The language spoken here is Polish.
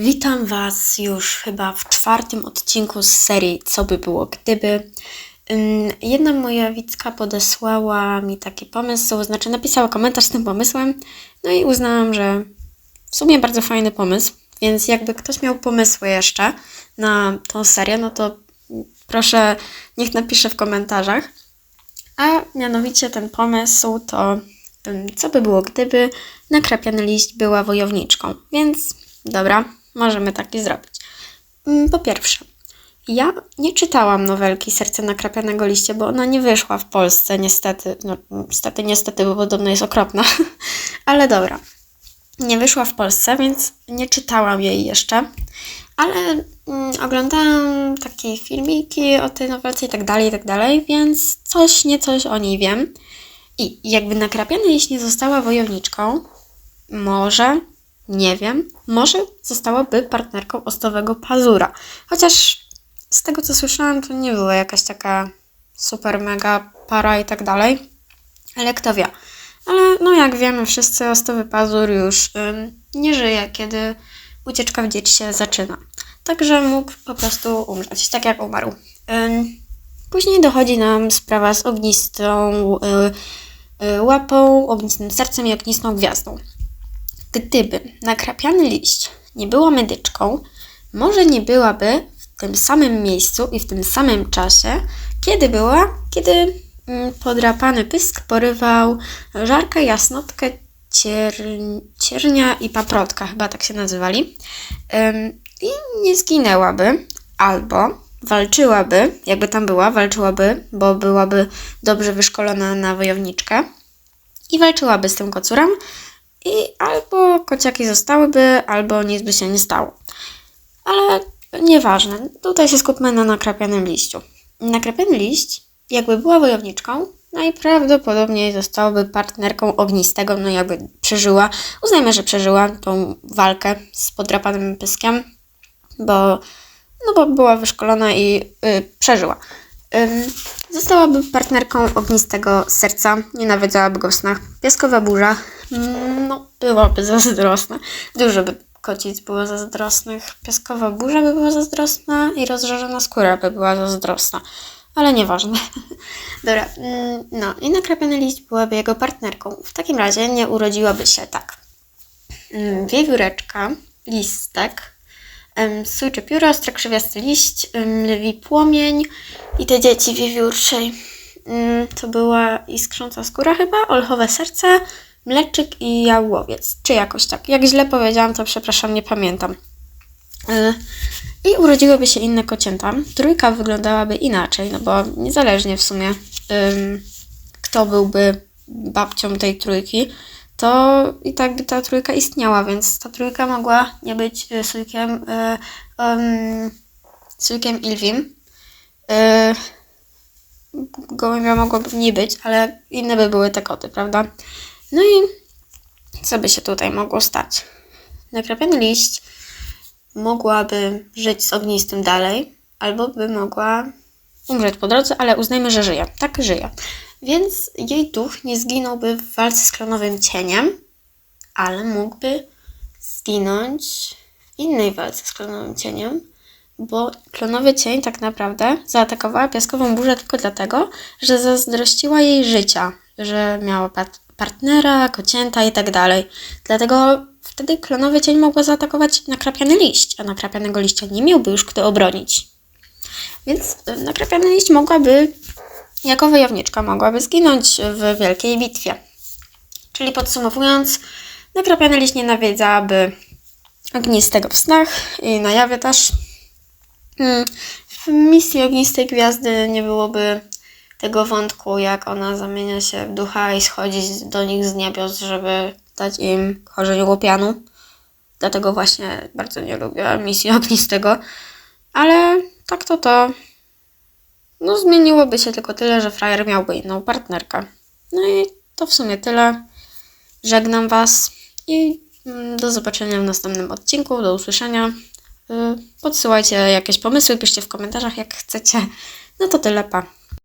Witam Was już chyba w czwartym odcinku z serii Co by było gdyby. Jedna moja widzka podesłała mi taki pomysł, znaczy napisała komentarz z tym pomysłem, no i uznałam, że w sumie bardzo fajny pomysł, więc jakby ktoś miał pomysły jeszcze na tą serię, no to proszę niech napisze w komentarzach. A mianowicie ten pomysł to co by było gdyby nakrapiany liść była wojowniczką. Więc dobra, możemy taki zrobić. Ym, Po pierwsze, ja nie czytałam nowelki Serce nakrapianego liście, bo ona nie wyszła w Polsce, niestety. No, niestety, niestety, bo podobno jest okropna. Ale dobra. Nie wyszła w Polsce, więc nie czytałam jej jeszcze. Ale mm, oglądałam takie filmiki o tej nowelce i tak dalej, i tak dalej, więc coś, nie coś o niej wiem. I jakby nakrapiana liść nie została wojowniczką, może, nie wiem, może zostałaby partnerką ostowego pazura. Chociaż z tego co słyszałam, to nie była jakaś taka super mega para i tak dalej. Ale kto wie. Ale no jak wiemy wszyscy, ostowy pazur już ym, nie żyje, kiedy ucieczka w dzieci się zaczyna. Także mógł po prostu umrzeć, tak jak umarł. Ym, później dochodzi nam sprawa z ognistą y, y, łapą, ognistym sercem i ognistą gwiazdą. Gdyby nakrapiany liść nie była medyczką, może nie byłaby w tym samym miejscu i w tym samym czasie, kiedy była, kiedy mm, podrapany pysk porywał żarkę, jasnotkę, cier... ciernia i paprotka, chyba tak się nazywali. I nie zginęłaby, albo walczyłaby, jakby tam była, walczyłaby, bo byłaby dobrze wyszkolona na wojowniczkę i walczyłaby z tym kocurem i albo kociaki zostałyby, albo nic by się nie stało. Ale nieważne. Tutaj się skupmy na nakrapianym liściu. Nakrapiany liść, jakby była wojowniczką, najprawdopodobniej zostałaby partnerką ognistego, no jakby przeżyła. Uznajmy, że przeżyła tą walkę z podrapanym pyskiem, bo, no bo była wyszkolona i y, przeżyła. Zostałaby partnerką ognistego serca, nienawiedzałaby go w snach. Piaskowa burza, no byłaby zazdrosna. Dużo by kocic było zazdrosnych. Piaskowa burza by była zazdrosna i rozżarzona skóra by była zazdrosna. Ale nieważne. Dobra, mm, no i nakrapiany liść byłaby jego partnerką. W takim razie nie urodziłaby się tak. Mm, Wiewióreczka, listek, em, sójcze pióro, ostro krzywiasty liść, lwi płomień i te dzieci wiewiórczej. Mm, To była iskrząca skóra chyba, olchowe serce, mleczyk i jałowiec. Czy jakoś tak. Jak źle powiedziałam, to przepraszam, nie pamiętam. Y, I urodziłyby się inne kocięta. Trójka wyglądałaby inaczej, no bo niezależnie w sumie kto byłby babcią tej trójki, to i tak by ta trójka istniała, więc ta trójka mogła nie być y, sójkiem, y, ym, sójkiem Ilwim. Gołębia mogłoby nie być, ale inne by były te koty, prawda? No i co by się tutaj mogło stać? Nakrapiany liść mogłaby żyć z ognistym dalej, albo by mogła umrzeć po drodze, ale uznajmy, że żyje. Tak żyje. Więc jej duch nie zginąłby w walce z klonowym cieniem, ale mógłby zginąć w innej walce z klonowym cieniem, bo klonowy cień tak naprawdę zaatakowała piaskową burzę tylko dlatego, że zazdrościła jej życia, że miała pat- partnera, kocięta i tak dalej. Dlatego wtedy klonowy cień mogła zaatakować nakrapiany liść, a nakrapianego liścia nie miałby już kto obronić. Więc y, nakrapiany liść mogłaby, jako wojowniczka, mogłaby zginąć w wielkiej bitwie. Czyli podsumowując, nakrapiany liść nienawiedzałaby ognistego w snach i na jawie też. Mm, W misji ognistej gwiazdy nie byłoby tego wątku, jak ona zamienia się w ducha i schodzi do nich z niebios, żeby dać im korzeń łopianu. Dlatego właśnie bardzo nie lubię misji ognistego. Ale tak to to. No zmieniłoby się tylko tyle, że frajer miałby inną partnerkę. No i to w sumie tyle. Żegnam Was i mm, do zobaczenia w następnym odcinku. Do usłyszenia. Y, Podsyłajcie jakieś pomysły, piszcie w komentarzach jak chcecie. No to tyle, pa.